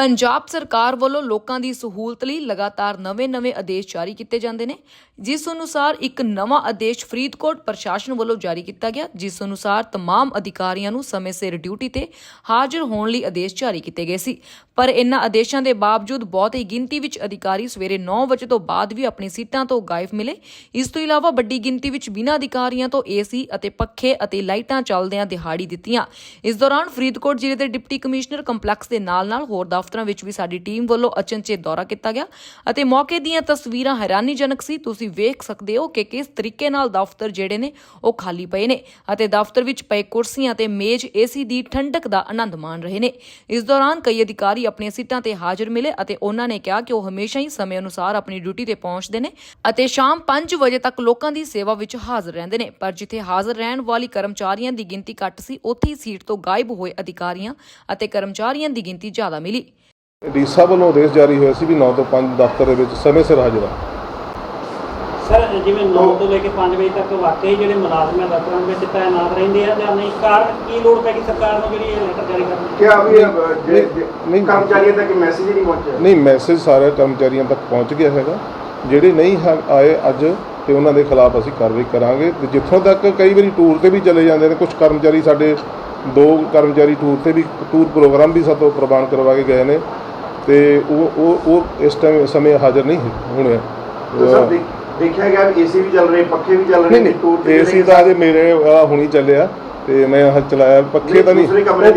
ਪੰਜਾਬ ਸਰਕਾਰ ਵੱਲੋਂ ਲੋਕਾਂ ਦੀ ਸਹੂਲਤ ਲਈ ਲਗਾਤਾਰ ਨਵੇਂ-ਨਵੇਂ ਆਦੇਸ਼ ਜਾਰੀ ਕੀਤੇ ਜਾਂਦੇ ਨੇ ਜਿਸ ਅਨੁਸਾਰ ਇੱਕ ਨਵਾਂ ਆਦੇਸ਼ ਫਰੀਦਕੋਟ ਪ੍ਰਸ਼ਾਸਨ ਵੱਲੋਂ ਜਾਰੀ ਕੀਤਾ ਗਿਆ ਜਿਸ ਅਨੁਸਾਰ तमाम ਅਧਿਕਾਰੀਆਂ ਨੂੰ ਸਮੇਂ ਸਿਰ ਡਿਊਟੀ ਤੇ ਹਾਜ਼ਰ ਹੋਣ ਲਈ ਆਦੇਸ਼ ਜਾਰੀ ਕੀਤੇ ਗਏ ਸੀ ਪਰ ਇਨ੍ਹਾਂ ਆਦੇਸ਼ਾਂ ਦੇ ਬਾਵਜੂਦ ਬਹੁਤ ਹੀ ਗਿਣਤੀ ਵਿੱਚ ਅਧਿਕਾਰੀ ਸਵੇਰੇ 9 ਵਜੇ ਤੋਂ ਬਾਅਦ ਵੀ ਆਪਣੀ ਸੀਟਾਂ ਤੋਂ ਗਾਇਬ ਮਿਲੇ ਇਸ ਤੋਂ ਇਲਾਵਾ ਵੱਡੀ ਗਿਣਤੀ ਵਿੱਚ ਬਿਨਾਂ ਅਧਿਕਾਰੀਆਂ ਤੋਂ ਏਸੀ ਅਤੇ ਪੱਖੇ ਅਤੇ ਲਾਈਟਾਂ ਚੱਲਦਿਆਂ ਦਿਹਾੜੀ ਦਿੱਤੀਆਂ ਇਸ ਦੌਰਾਨ ਫਰੀਦਕੋਟ ਜ਼ਿਲ੍ਹੇ ਦੇ ਡਿਪਟੀ ਕਮਿਸ਼ਨਰ ਕੰਪਲੈਕਸ ਦੇ ਨਾਲ-ਨਾਲ ਹੋਰ ਦਫ਼ਤਰਾਂ ਵਿੱਚ ਵੀ ਸਾਡੀ ਟੀਮ ਵੱਲੋਂ ਅਚਨਚੇਤ ਦੌਰਾ ਕੀਤਾ ਗਿਆ ਅਤੇ ਮੌਕੇ ਦੀਆਂ ਤਸਵੀਰਾਂ ਹੈਰਾਨੀਜਨਕ ਸੀ। ਤੁਸੀਂ ਵੇਖ ਸਕਦੇ ਹੋ ਕਿ ਕਿਸ ਤਰੀਕੇ ਨਾਲ ਦਫ਼ਤਰ ਜਿਹੜੇ ਨੇ, ਉਹ ਖਾਲੀ ਪਏ ਨੇ ਅਤੇ ਦਫ਼ਤਰ ਵਿੱਚ ਪਏ ਕੁਰਸੀਆਂ ਤੇ ਮੇਜ਼ ਏਸੀ ਦੀ ਠੰਡਕ ਦਾ ਆਨੰਦ ਮਾਣ ਰਹੇ ਨੇ। ਇਸ ਦੌਰਾਨ ਕਈ ਅਧਿਕਾਰੀ ਆਪਣੀਆਂ ਸੀਟਾਂ ਤੇ ਹਾਜ਼ਰ ਮਿਲੇ ਅਤੇ ਉਹਨਾਂ ਨੇ ਕਿਹਾ ਕਿ ਉਹ ਹਮੇਸ਼ਾ ਹੀ ਸਮੇਂ ਅਨੁਸਾਰ ਆਪਣੀ ਡਿਊਟੀ ਤੇ ਪਹੁੰਚਦੇ ਨੇ ਅਤੇ ਸ਼ਾਮ 5 ਵਜੇ ਤੱਕ ਲੋਕਾਂ ਦੀ ਸੇਵਾ ਵਿੱਚ ਹਾਜ਼ਰ ਰਹਿੰਦੇ ਨੇ। ਪਰ ਜਿੱਥੇ ਹਾਜ਼ਰ ਰਹਿਣ ਵਾਲੀ ਕਰਮਚਾਰੀਆਂ ਦੀ ਗਿਣਤੀ ਘੱਟ ਸੀ, ਉੱਥੇ ਹੀ ਸੀਟ ਤੋਂ ਗਾਇਬ ਹੋਏ ਅਧਿਕਾਰੀਆਂ ਅਤੇ ਕਰਮਚਾਰੀਆਂ ਦੀ ਗਿਣਤੀ ਜ਼ਿਆਦਾ ਮਿਲੀ। ਡੀਸਾ ਵੱਲੋਂ ਆਦੇਸ਼ ਜਾਰੀ ਹੋਇਆ ਸੀ ਵੀ 9 ਤੋਂ 5 ਦਫ਼ਤਰ ਦੇ ਵਿੱਚ ਸਮੇਂ ਸਿਰ ਹਾਜ਼ਰ ਆ। ਸਰ ਜਿਵੇਂ 9 ਤੋਂ ਲੈ ਕੇ 5 ਵਜੇ ਤੱਕ ਵਾਕਈ ਜਿਹੜੇ ਮੁਲਾਜ਼ਮਾਂ ਦਫ਼ਤਰਾਂ ਵਿੱਚ ਤਾਇਨਾਤ ਰਹਿੰਦੇ ਆ ਜਾਂ ਨਹੀਂ ਕਾਰਨ ਕੀ ਲੋੜ ਪੈ ਗਈ ਸਰਕਾਰ ਨੂੰ ਜਿਹੜੀ ਇਹ ਲੈਟਰ ਜਾਰੀ ਕਰਨ ਕੀ ਆ ਵੀ ਨਹੀਂ ਕਰਮਚਾਰੀਆਂ ਤੱਕ ਮੈਸੇਜ ਨਹੀਂ ਪਹੁੰਚਿਆ। ਨਹੀਂ ਮੈਸੇਜ ਸਾਰੇ ਕਰਮਚਾਰੀਆਂ ਤੱਕ ਪਹੁੰਚ ਗਿਆ ਹੈਗਾ। ਜਿਹੜੇ ਨਹੀਂ ਆਏ ਅੱਜ ਤੇ ਉਹਨਾਂ ਦੇ ਖਿਲਾਫ ਅਸੀਂ ਕਾਰਵਾਈ ਕਰਾਂਗੇ। ਤੇ ਜਿੱਥੋਂ ਤੱਕ ਕਈ ਵਾਰੀ ਟੂਰ ਤੇ ਵੀ ਚਲੇ ਜਾਂਦੇ ਨੇ ਕੁਝ ਕਰਮਚਾਰੀ ਸਾਡੇ ਦੋ ਕਰਮਚਾਰੀ ਟੂਰ ਤੇ ਵੀ ਟੂਰ ਪ੍ਰੋਗਰਾਮ ਵੀ ਸਾਤੋਂ ਪ੍ਰਵਾਨ ਕਰਵਾ ਕੇ ਗਏ ਨੇ। ਤੇ ਉਹ ਉਹ ਉਹ ਇਸ ਟਾਈਮ ਸਮੇਂ ਹਾਜ਼ਰ ਨਹੀਂ ਹੋਣੇ ਸਰ ਦੇਖਿਆ ਗਿਆ ਵੀ ਏਸੀ ਵੀ ਚੱਲ ਰਹੇ ਪੱਖੇ ਵੀ ਚੱਲ ਰਹੇ ਨੇ ਏਸੀ ਤਾਂ ਅਜੇ ਮੇਰੇ ਵਾਲਾ ਹੁਣੀ ਚੱਲਿਆ ਤੇ ਮੈਂ ਹੱਥ ਚਲਾਇਆ ਪੱਖੇ ਤਾਂ ਨਹੀਂ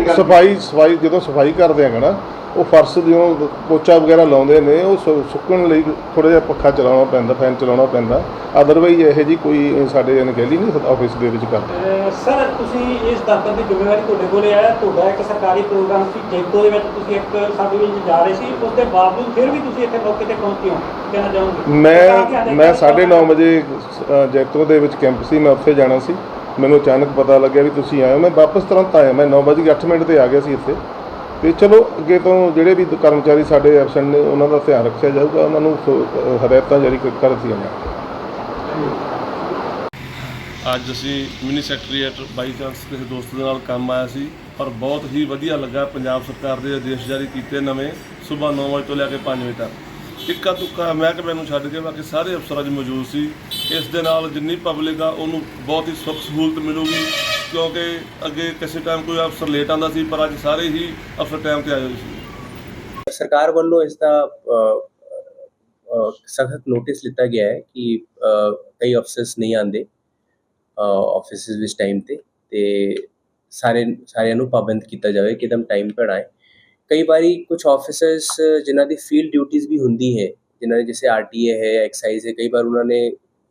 ਸਫ਼ਾਈ ਸਫ਼ਾਈ ਜਦੋਂ ਸਫ਼ਾਈ ਕਰਦੇ ਆਂਗਾ ਨਾ ਉਹ ਫਰਸ਼ ਜਦੋਂ ਪੋਚਾ ਵਗੈਰਾ ਲਾਉਂਦੇ ਨੇ ਉਹ ਸੁ- ਸੁੱਕਣ ਲਈ ਥੋੜਾ ਜਿਹਾ ਪੱਖਾ ਚਲਾਉਣਾ ਪੈਂਦਾ ਫੈਨ ਚਲਾਉਣਾ ਪੈਂਦਾ। ਅਦਰਵਾਈਜ਼ ਇਹੋ ਜੀ ਕੋਈ ਸਾਡੇ ਅਣਗਹਿਲੀ ਨਹੀਂ ਆਫਿਸ ਦੇ ਵਿੱਚ ਕਰਦੇ। ਅਹ ਸਰ ਤੁਸੀਂ ਇਸ ਦਫ਼ਤਰ ਦੀ ਜ਼ਿੰਮੇਵਾਰੀ ਤੁਹਾਡੇ ਕੋਲੇ ਆਇਆ ਤੁਹਾਡਾ ਇੱਕ ਸਰਕਾਰੀ ਪ੍ਰੋਗਰਾਮ ਸੀ ਜੈਤੋ ਦੇ ਵਿੱਚ ਤੁਸੀਂ ਇੱਕ ਸਬ ਵਿੱਚ ਜਾ ਰਹੇ ਸੀ ਉਸ ਦੇ ਬਾਵਜੂਦ ਫਿਰ ਵੀ ਤੁਸੀਂ ਇੱਥੇ ਮੌਕੇ ਤੇ ਪਹੁੰਚੇ ਹੋ ਕਹਿਣਾ ਚਾਹੋਗੇ? ਮੈਂ ਮੈਂ 9:30 ਵਜੇ ਅ, ਜੈਤੋ ਦੇ ਵਿੱਚ ਕੈਂਪ ਸੀ ਮੈਂ ਉੱਥੇ ਜਾਣਾ ਸੀ। ਮੈਨੂੰ ਅਚਾਨਕ ਪਤਾ ਲੱਗਿਆ ਵੀ ਤੁਸੀਂ ਆਏ ਹੋ। ਮੈਂ ਵਾਪਸ ਤੁਰੰਤ ਆਇਆ ਮੈਂ 9:08 ਮਿੰਟ ਤੇ ਆ ਗਿਆ ਸੀ ਇੱਥੇ। ਤੇ ਚਲੋ, ਅੱਗੇ ਤੋਂ ਜਿਹੜੇ ਵੀ ਕਰਮਚਾਰੀ ਸਾਡੇ ਐਬਸੈਂਟ ਨੇ, ਉਹਨਾਂ ਦਾ ਧਿਆਨ ਰੱਖਿਆ ਜਾਊਗਾ, ਉਹਨਾਂ ਨੂੰ ਸੋ- ਹਦਾਇਤਾਂ ਜਾਰੀ ਕਰ- ਕਰ ਦਿੱਤੀਆਂ ਜਾਣਗੀਆਂ ਅੱਜ ਅਸੀਂ ਮਿਨੀ ਸੈਕਟਰੀਏਟ ਬਾਈ ਚਾਂਸ ਕਿਸੇ ਦੋਸਤ ਦੇ ਨਾਲ ਕੰਮ ਆਇਆ ਸੀ, ਪਰ ਬਹੁਤ ਹੀ ਵਧੀਆ ਲੱਗਾ ਪੰਜਾਬ ਸਰਕਾਰ ਦੇ ਆਦੇਸ਼ ਜਾਰੀ ਕੀਤੇ ਨਵੇਂ ਸਵੇਰ 9 ਵਜੇ ਤੋਂ ਲੈ ਕੇ 5 ਵਜੇ ਤੱਕ। ਇੱਕਾ ਤੁੱਕਾ ਮਹਿਕਮੇ ਨੂੰ ਛੱਡ ਕੇ ਬਾਕੀ ਸਾਰੇ ਅਫਸਰ ਅੱਜ ਮੌਜੂਦ ਸੀ। ਇਸ ਦੇ ਨਾਲ ਜਿੰਨੀ ਪਬਲਿਕ ਆ, ਉਹਨੂੰ ਬਹੁਤ ਹੀ ਸੁੱਖ ਸਹੂਲਤ ਮਿਲੂਗੀ। ਕਿਉਂਕਿ ਅੱਗੇ ਕਿਸੇ ਟਾਈਮ ਕੋਈ ਅਫਸਰ ਲੇਟ ਆਉਂਦਾ ਸੀ ਪਰ ਅੱਜ ਸਾਰੇ ਹੀ ਅਫਸਰ ਟਾਈਮ ਤੇ ਆਏ ਹੋਏ ਸੀ। ਸਰਕਾਰ ਵੱਲੋਂ ਇਸ ਦਾ ਸਖਤ ਨੋਟਿਸ ਲਿੱਤਾ ਗਿਆ ਹੈ ਕਿ ਅ, ਕਈ ਅਫਸਰਸ ਨਹੀਂ ਆਉਂਦੇ ਆਫਿਸਿਸ ਵਿੱਚ ਟਾਈਮ ਤੇ ਤੇ ਸਾਰੇ ਸਾਰਿਆਂ ਨੂੰ ਪਾਬੰਦ ਕੀਤਾ ਜਾਵੇ ਕਿ ਇੱਕਦਮ ਟਾਈਮ ਪਰ ਆਏ ਕਈ ਵਾਰੀ ਕੁਝ ਆਫਿਸਰਸ ਜਿਨ੍ਹਾਂ ਦੀ ਫੀਲਡ ਡਿਊਟੀਆਂ ਵੀ ਹੁੰਦੀ ਹੈ ਜਿਨ੍ਹਾਂ ਦੇ ਜੈਸੇ ਆਰਟੀਏ ਹੈ ਐਕਸਾਈਜ਼ ਹੈ ਕਈ ਵਾਰ ਉਹਨਾਂ ਨੇ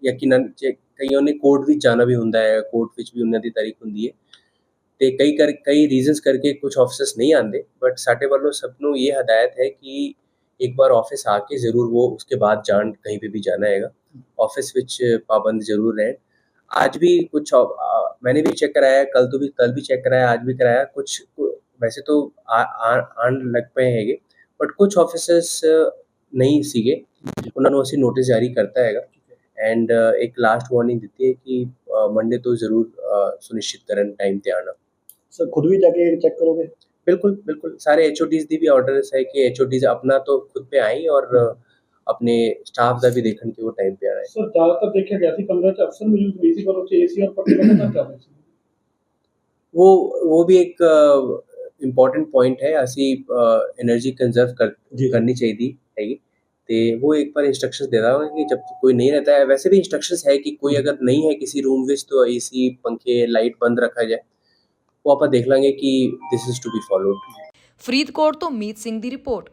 ਯਕੀਨਨ ਜੇ ਕਈਆਂ ਨੇ ਕੋਰਟ ਵਿੱਚ ਜਾਣਾ ਵੀ ਹੁੰਦਾ ਹੈ ਕੋਰਟ ਵਿੱਚ ਵੀ ਉਹਨਾਂ ਦੀ ਤਾਰੀਖ ਹੁੰਦੀ ਹੈ ਤੇ ਕਈ ਕਰ ਕਈ ਰੀਜ਼ਨਸ ਕਰਕੇ ਕੁਝ ਆਫਿਸਰਸ नहीं आते बट ਸਾਡੇ ਵੱਲੋਂ ਸਭ ਨੂੰ ਇਹ ਹਦਾਇਤ ਹੈ ਕਿ ਇੱਕ ਬਾਰ ਆਫਿਸ ਆ ਕੇ ਜ਼ਰੂਰ वो उसके बाद जान कहीं पे भी जाना हैगा ऑफिस ਵਿੱਚ पाबंद जरूर रहें आज भी कुछ अ, मैंने भी चेक कराया कल तो भी कल भी चेक कराया आज भी कराया कुछ वैसे तो आ, आ, आन लग ਪਏ ਹੈਗੇ ਬਟ ਕੁਝ ਆਫਿਸਰਸ ਨਹੀਂ ਸੀਗੇ ਉਹਨਾਂ ਨੂੰ ਅਸੀਂ ਨੋਟਿਸ ਜਾਰੀ ਕਰਤਾ एंड uh, एक लास्ट वार्निंग देती है कि uh, मंडे तो ज़रूर uh, सुनिश्चित करें टाइम पे आना। सर खुद भी जाके चेक करोगे? बिल्कुल बिल्कुल। सारे एच ओ डीज भी ऑर्डर है कि एच ओ डीज अपना तो खुद पे आई और uh, अपने स्टाफ का भी देखने कि वो टाइम पे आ रहा है। सर ज़्यादातर देखा गया थी कमरे अफसर मौजूद नहीं थी पर उसे एसी और पंखे लगा था वो वो भी एक uh, इंपॉर्टेंट पॉइंट है। ऐसी एनर्जी कंजर्व कर, करनी चाहिए थी तो वो एक बार इंस्ट्रक्शंस दे रहा हूँ कि जब कोई नहीं रहता है वैसे भी इंस्ट्रक्शंस है कि कोई अगर नहीं है किसी रूम ਵਿੱਚ तो एसी पंखे लाइट बंद रखा जाए वो ਆਪਾਂ ਦੇਖ ਲਾਂਗੇ ਕਿ this is to be followed Faridkot ਤੋਂ ਮੀਤ ਸਿੰਘ ਦੀ ਰਿਪੋਰਟ